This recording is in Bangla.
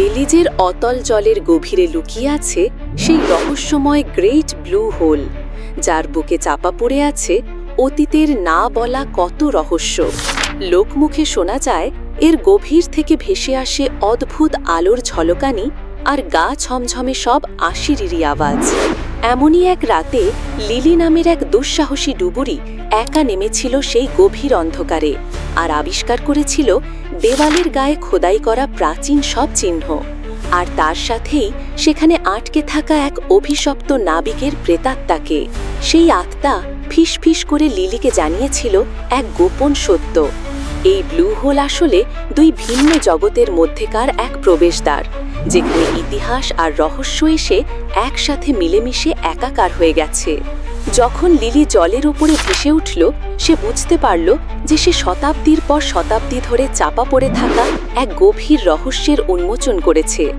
বেলিজের অতল জলের গভীরে লুকিয়ে আছে সেই রহস্যময় গ্রেট ব্লু হোল, যার বুকে চাপা পড়ে আছে অতীতের না বলা কত রহস্য। লোকমুখে শোনা যায়, এর গভীর থেকে ভেসে আসে অদ্ভুত আলোর ঝলকানি আর গা ছমঝমে সব আশিরিরি আওয়াজ। এমনই এক রাতে লিলি নামের এক দুঃসাহসী ডুবুরি একা নেমেছিল সেই গভীর অন্ধকারে আর আবিষ্কার করেছিল দেওয়ালের গায়ে খোদাই করা প্রাচীন সব চিহ্ন। আর তার সাথেই সেখানে আটকে থাকা এক অভিশপ্ত নাবিকের প্রেতাত্মাকে। সেই আত্মা ফিস ফিস করে লিলিকে জানিয়েছিল এক গোপন সত্য। এই ব্লু হোল আসলে দুই ভিন্ন জগতের মধ্যেকার এক প্রবেশদ্বার। যেখানে ইতিহাস আর রহস্য এসে একসাথে মিলেমিশে একাকার হয়ে গেছে। যখন লিলি জলের ওপরে ভেসে উঠল, সে বুঝতে পারল যে সে শতাব্দীর পর শতাব্দী ধরে চাপা পড়ে থাকা এক গভীর রহস্যের উন্মোচন করেছে।